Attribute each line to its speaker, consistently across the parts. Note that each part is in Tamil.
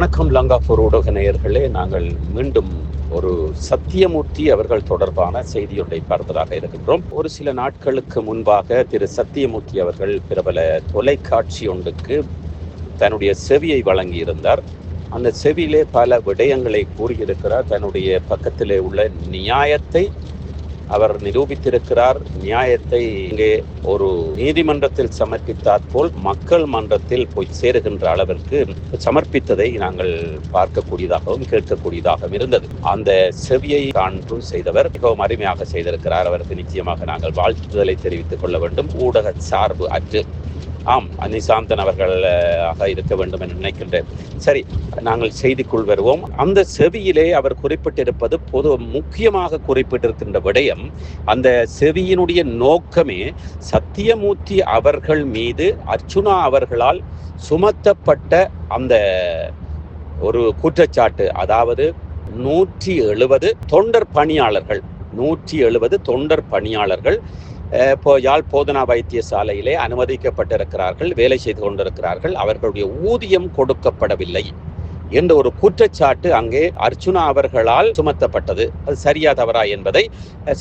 Speaker 1: வணக்கம் லங்காபூர் ஊடக நேயர்களே. நாங்கள் மீண்டும் ஒரு சத்தியமூர்த்தி அவர்கள் தொடர்பான செய்தியொன்றை பார்ப்பதாக இருக்கின்றோம். ஒரு சில நாட்களுக்கு முன்பாக திரு சத்தியமூர்த்தி அவர்கள் பிரபல தொலைக்காட்சி ஒன்றுக்கு தன்னுடைய செவியை வழங்கியிருந்தார். அந்த செவியிலே பல விடயங்களை கூறியிருக்கிறார். தன்னுடைய பக்கத்திலே உள்ள நியாயத்தை அவர் நிரூபித்திருக்கிறார். நியாயத்தை இங்கே ஒரு நீதிமன்றத்தில் சமர்ப்பித்தாற் போல் மக்கள் மன்றத்தில் போய் சேருகின்ற அளவிற்கு சமர்ப்பித்ததை நாங்கள் பார்க்கக்கூடியதாகவும் கேட்கக்கூடியதாகவும் இருந்தது. அந்த செவியை கான்று செய்தவர் மிகவும் அருமையாக செய்திருக்கிறார். அவருக்கு நிச்சயமாக நாங்கள் வாழ்த்துதலை தெரிவித்துக் கொள்ள வேண்டும். ஊடக சார்பு அற்று ஆம் நிசாந்தன் அவர்களாக இருக்க வேண்டும் என்று நினைக்கின்றேன். சரி நாங்கள் செய்திக்குள் வருவோம். அந்த செவியிலே அவர் குறிப்பிட்டிருப்பது பொது முக்கியமாக குறிப்பிட்டிருக்கின்ற விடயம் அந்த செவியினுடைய நோக்கமே சத்தியமூர்த்தி அவர்கள் மீது அர்ச்சுனா அவர்களால் சுமத்தப்பட்ட அந்த ஒரு குற்றச்சாட்டு அதாவது நூற்றி எழுபது தொண்டர் பணியாளர்கள் நூற்றி எழுபது தொண்டர் பணியாளர்கள் இப்போ யாழ் போதனா வைத்தியசாலையிலே அனுமதிக்கப்பட்டிருக்கிறார்கள் வேலை செய்து கொண்டிருக்கிறார்கள். அவர்களுடைய ஊதியம் கொடுக்கப்படவில்லை என்ற ஒரு குற்றச்சாட்டு அங்கே அர்ச்சுனா அவர்களால் சுமத்தப்பட்டது. அது சரியா தவறா என்பதை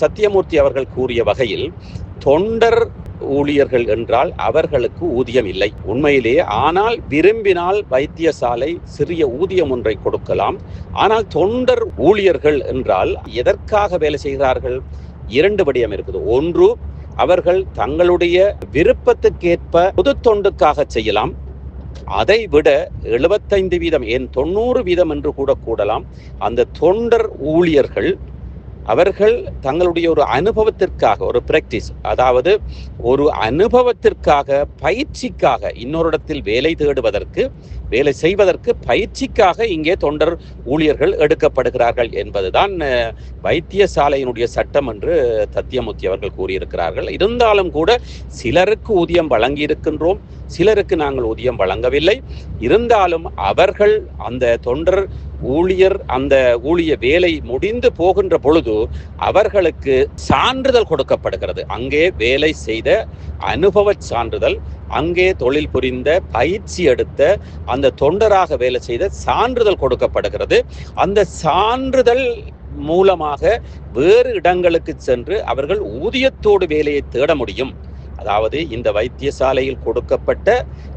Speaker 1: சத்தியமூர்த்தி அவர்கள் கூறிய வகையில் தொண்டர் ஊழியர்கள் என்றால் அவர்களுக்கு ஊதியம் இல்லை. உண்மையிலேயே ஆனால் விரும்பினால் வைத்தியசாலை சிறிய ஊதியம் ஒன்றை கொடுக்கலாம். ஆனால் தொண்டர் ஊழியர்கள் என்றால் எதற்காக வேலை செய்கிறார்கள்? இரண்டு படியம் இருக்குது. ஒன்று அவர்கள் தங்களுடைய விருப்பத்துக்கேற்ப பொது தொண்டுக்காக செய்யலாம். அதை விட எழுபத்தைந்து வீதம் ஏன் தொண்ணூறு வீதம் என்று கூட கூடலாம். அந்த தொண்டர் ஊழியர்கள் அவர்கள் தங்களுடைய ஒரு அனுபவத்திற்காக ஒரு பிராக்டிஸ் அதாவது ஒரு அனுபவத்திற்காக பயிற்சிக்காக இன்னொரு இடத்தில் வேலை தேடுவதற்கு வேலை செய்வதற்கு பயிற்சிக்காக இங்கே தொண்டர் ஊழியர்கள் எடுக்கப்படுகிறார்கள் என்பதுதான் வைத்தியசாலையினுடைய சட்டம் என்று தத்தியமூர்த்தி அவர்கள் கூறியிருக்கிறார்கள். இருந்தாலும் கூட சிலருக்கு ஊதியம் வழங்கி இருக்கின்றோம் சிலருக்கு நாங்கள் ஊதியம் வழங்கவில்லை. இருந்தாலும் அவர்கள் அந்த தொண்டர் ஊழியர் அந்த ஊழிய வேலை முடிந்து போகின்ற பொழுது அவர்களுக்கு சான்றிதழ் கொடுக்கப்படுகிறது. அங்கே வேலை செய்த அனுபவ சான்றிதழ் அங்கே தொழில் புரிந்த பயிற்சி எடுத்த அந்த தொண்டராக வேலை செய்த சான்றிதழ் கொடுக்கப்படுகிறது. அந்த சான்றிதழ் மூலமாக வேறு இடங்களுக்கு சென்று அவர்கள் ஊதியத்தோடு வேலையை தேட முடியும். அதாவது இந்த வைத்தியசாலையில் கொடுக்கப்பட்ட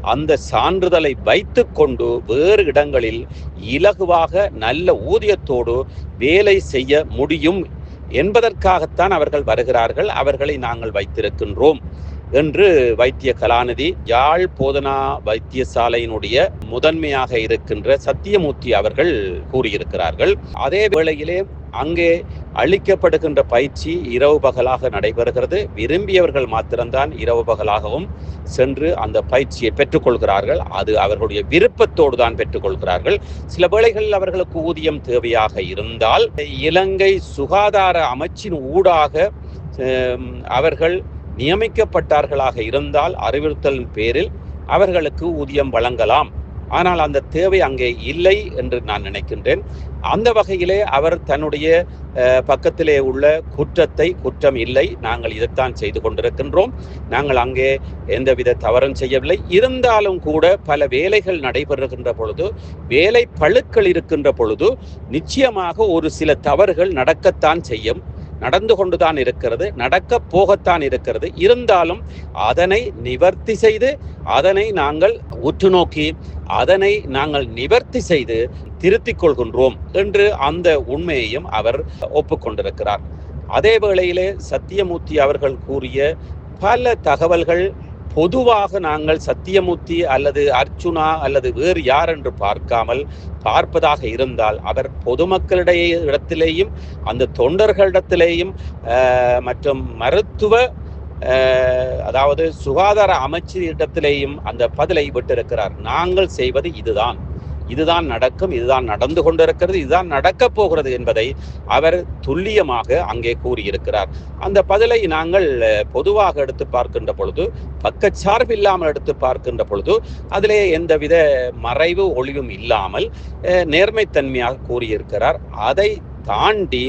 Speaker 1: அந்த சான்றிதழை வைத்து கொண்டு வேறு இடங்களில் இலகுவாக நல்ல ஊதியத்தோடு வேலை செய்ய முடியும் என்பதற்காகத்தான் அவர்கள் வருகிறார்கள். அவர்களை நாங்கள் வைத்திருக்கின்றோம் என்று வைத்திய கலாநிதி யாழ் போதனா வைத்தியசாலையினுடைய முதன்மையாக இருக்கின்ற சத்தியமூர்த்தி அவர்கள் கூறியிருக்கிறார்கள். அதே வேளையிலே அங்கே அளிக்கப்படுகின்ற பயிற்சி இரவு பகலாக நடைபெறுகிறது. விரும்பியவர்கள் மாத்திரம்தான் இரவு பகலாகவும் சென்று அந்த பயிற்சியை பெற்றுக்கொள்கிறார்கள். அது அவர்களுடைய விருப்பத்தோடு தான் பெற்றுக்கொள்கிறார்கள். சில வேளைகளில் அவர்களுக்கு ஊதியம் தேவையாக இருந்தால் இலங்கை சுகாதார அமைச்சின் ஊடாக அவர்கள் நியமிக்கப்பட்டார்களாக இருந்தால் அறிவுறுத்தலின் பேரில் அவர்களுக்கு ஊதியம் வழங்கலாம். ஆனால் அந்த தேவை அங்கே இல்லை என்று நான் நினைக்கின்றேன். அந்த வகையிலே அவர் தன்னுடைய பக்கத்திலே உள்ள குற்றத்தை குற்றம் இல்லை. நாங்கள் இதைத்தான் செய்து கொண்டிருக்கின்றோம். நாங்கள் அங்கே எந்தவித தவறும் செய்யவில்லை. இருந்தாலும் கூட பல வேலைகள் நடைபெறுகின்ற பொழுது வேலை பழுக்கள் இருக்கின்ற பொழுது நிச்சயமாக ஒரு சில தவறுகள் நடக்கத்தான் செய்யும். நடந்து கொண்டுதான் இருக்கிறது நடக்க போகத்தான் இருக்கிறது. இருந்தாலும் அதனை நிவர்த்தி செய்து அதனை நாங்கள் உற்று நோக்கி அதனை நாங்கள் நிவர்த்தி செய்து திருத்திக் கொள்கின்றோம் என்று அந்த உண்மையையும் அவர் ஒப்புக்கொண்டிருக்கிறார். அதே வேளையிலே சத்தியமூர்த்தி அவர்கள் கூறிய பல தகவல்கள் பொதுவாக நாங்கள் சத்தியமூர்த்தி அல்லது அர்ச்சுனா அல்லது வேறு யார் என்று பார்க்காமல் பார்ப்பதாக இருந்தால் அவர் பொதுமக்களிடையே இடத்திலேயும் அந்த தொண்டர்களிடத்திலேயும் மற்றும் மருத்துவ அதாவது சுகாதார அமைச்சரிடத்திலேயும் அந்த பதிலை விட்டிருக்கிறார். நாங்கள் செய்வது இதுதான். இதுதான் நடக்கும் இதுதான் நடந்து கொண்டிருக்கிறது இதுதான் நடக்கப் போகிறது என்பதை அவர் துல்லியமாக அங்கே கூறியிருக்கிறார். அந்த பதிலை நாங்கள் பொதுவாக எடுத்து பார்க்கின்ற பொழுது பக்கச்சார்பு இல்லாமல் எடுத்து பார்க்கின்ற பொழுது அதிலே எந்தவித மறைவு ஒளிவும் இல்லாமல் நேர்மைத்தன்மையாக கூறியிருக்கிறார். அதை தாண்டி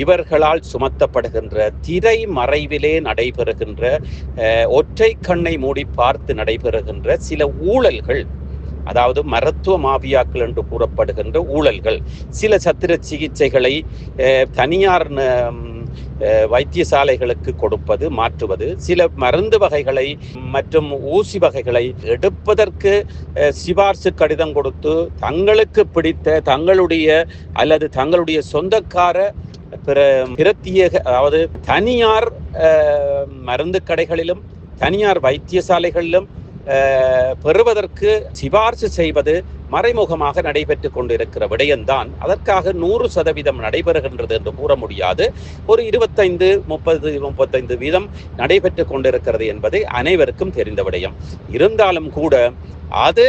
Speaker 1: இவர்களால் சுமத்தப்படுகின்ற திரை மறைவிலே நடைபெறுகின்ற ஒற்றை கண்ணை மூடி பார்த்து நடைபெறுகின்ற சில ஊழல்கள் அதாவது மருத்துவ மாபியாக்கள் என்று கூறப்படுகின்ற ஊழல்கள். சில சத்திர சிகிச்சைகளை தனியார் வைத்தியசாலைகளுக்கு கொடுப்பது மாற்றுவது. சில மருந்து வகைகளை மற்றும் ஊசி வகைகளை எடுப்பதற்கு சிபார்சு கடிதம் கொடுத்து தங்களுக்கு பிடித்த தங்களுடைய அல்லது தங்களுடைய சொந்தக்கார பிற பிரத்தியேக அதாவது தனியார் மருந்து கடைகளிலும் தனியார் வைத்தியசாலைகளிலும் பெறுவதற்கு சிபார்சு செய்வது மறைமுகமாக நடைபெற்று கொண்டிருக்கிற விடயம்தான். அதற்காக நூறு சதவீதம் நடைபெறுகின்றது என்று கூற முடியாது. ஒரு இருபத்தைந்து முப்பது முப்பத்தைந்து வீதம் நடைபெற்று கொண்டிருக்கிறது என்பதை அனைவருக்கும் தெரிந்த விடயம். இருந்தாலும் கூட அது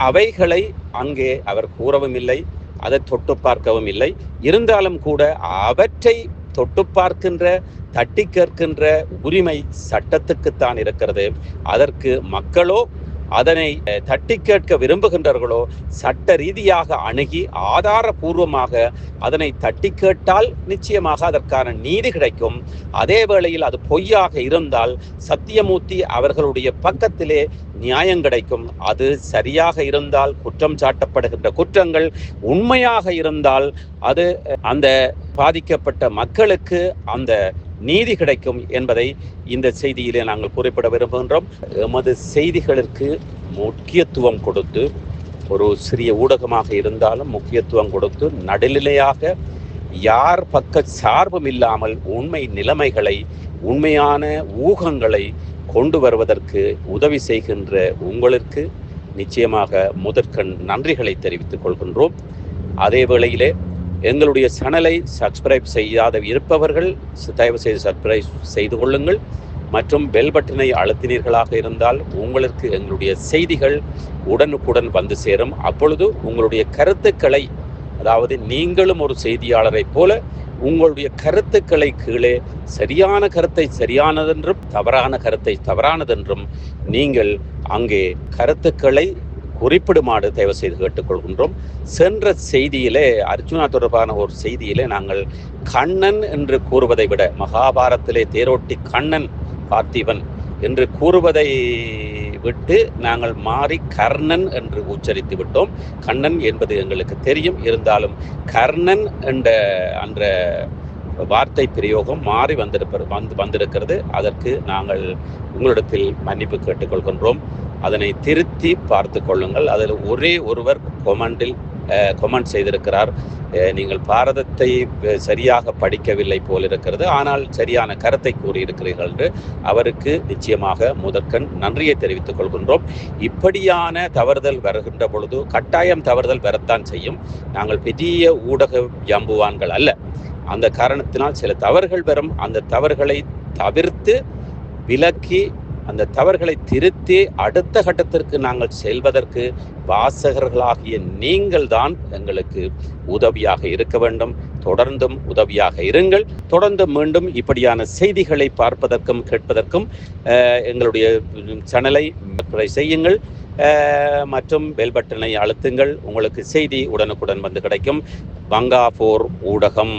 Speaker 1: அவைகளை அங்கே அவர் கூறவும் இல்லை அதை தொட்டு பார்க்கவும் இல்லை. இருந்தாலும் கூட அவற்றை தொட்டு பார்க்கின்ற தட்டி கேட்கின்ற உரிமை சட்டத்துக்குத்தான் இருக்கிறது. அதற்கு மக்களோ அதனை தட்டி கேட்க விரும்புகின்றார்களோ சட்ட ரீதியாக அணுகி ஆதாரபூர்வமாக அதனை தட்டி கேட்டால் நிச்சயமாக அதற்கான நீதி கிடைக்கும். அதே வேளையில் அது பொய்யாக இருந்தால் சத்தியமூர்த்தி அவர்களுடைய பக்கத்திலே நியாயம் கிடைக்கும். அது சரியாக இருந்தால் குற்றம் சாட்டப்படுகின்ற குற்றங்கள் உண்மையாக இருந்தால் அது அந்த பாதிக்கப்பட்ட மக்களுக்கு அந்த நீதி கிடைக்கும் என்பதை இந்த செய்தியிலே நாங்கள் குறிப்பிட விரும்புகின்றோம். எமது செய்திகளுக்கு முக்கியத்துவம் கொடுத்து ஒரு சிறிய ஊடகமாக இருந்தாலும் முக்கியத்துவம் கொடுத்து நடுநிலையாக யார் பக்க சார்பும் இல்லாமல் உண்மை நிலைமைகளை உண்மையான ஊகங்களை கொண்டு வருவதற்கு உதவி செய்கின்ற உங்களுக்கு நிச்சயமாக முதற்கண் நன்றிகளை தெரிவித்துக் கொள்கின்றோம். அதே வேளையிலே எங்களுடைய சேனலை சப்ஸ்கிரைப் செய்யாத இருப்பவர்கள் தயவு செய்து சப்ஸ்கிரைப் செய்து கொள்ளுங்கள். மற்றும் பெல் பட்டனை அழுத்தினீர்களாக இருந்தால் உங்களுக்கு எங்களுடைய செய்திகள் உடனுக்குடன் வந்து சேரும். அப்பொழுது உங்களுடைய கருத்துக்களை அதாவது நீங்களும் ஒரு செய்தியாளரைப் போல உங்களுடைய கருத்துக்களை கீழே சரியான கருத்தை சரியானதென்றும் தவறான கருத்தை தவறானதென்றும் நீங்கள் அங்கே கருத்துக்களை குறிப்பிடுமாறு தயவு செய்து கேட்டுக்கொள்கின்றோம். சென்ற செய்தியிலே அர்ஜுனா தொடர்பான ஒரு செய்தியிலே நாங்கள் கண்ணன் என்று கூறுவதை விட மகாபாரத்திலே தேரோட்டி கண்ணன் பார்த்திபன் என்று கூறுவதை விட்டு நாங்கள் மாறி கர்ணன் என்று உச்சரித்து விட்டோம். கண்ணன் என்பது எங்களுக்கு தெரியும். இருந்தாலும் கர்ணன் என்ற அந்த வார்த்தை பிரயோகம் மாறி வந்திருப்ப வந்து வந்திருக்கிறது. அதற்கு நாங்கள் உங்களிடத்தில் மன்னிப்பு கேட்டுக்கொள்கின்றோம். அதனை திருத்தி பார்த்து கொள்ளுங்கள். அதில் ஒரே ஒருவர் கொமண்டில் கொமெண்ட் செய்திருக்கிறார். நீங்கள் பாரதத்தை சரியாக படிக்கவில்லை போல் இருக்கிறது. ஆனால் சரியான கருத்தை கூறியிருக்கிறீர்கள் என்று அவருக்கு நிச்சயமாக முதற்கண் நன்றியை தெரிவித்துக் கொள்கின்றோம். இப்படியான தவறுதல் வருகின்ற பொழுது கட்டாயம் தவறுதல் வரத்தான் செய்யும். நாங்கள் பெரிய ஊடக ஜம்புவான்கள் அல்ல. அந்த காரணத்தினால் சில தவறுகள் வரும். அந்த தவறுகளை தவிர்த்து விலக்கி அந்த தவறுகளை திருத்தி அடுத்த கட்டத்திற்கு நாங்கள் செல்வதற்கு வாசகர்களாகிய நீங்கள் தான் எங்களுக்கு உதவியாக இருக்க வேண்டும். தொடர்ந்தும் உதவியாக இருங்கள். தொடர்ந்து மீண்டும் இப்படியான செய்திகளை பார்ப்பதற்கும் கேட்பதற்கும் எங்களுடைய சேனலை செய்யுங்கள். மற்றும் பெல் பட்டனை அழுத்துங்கள். உங்களுக்கு செய்தி உடனுக்குடன் வந்து கிடைக்கும். பங்கா போர் ஊடகம்.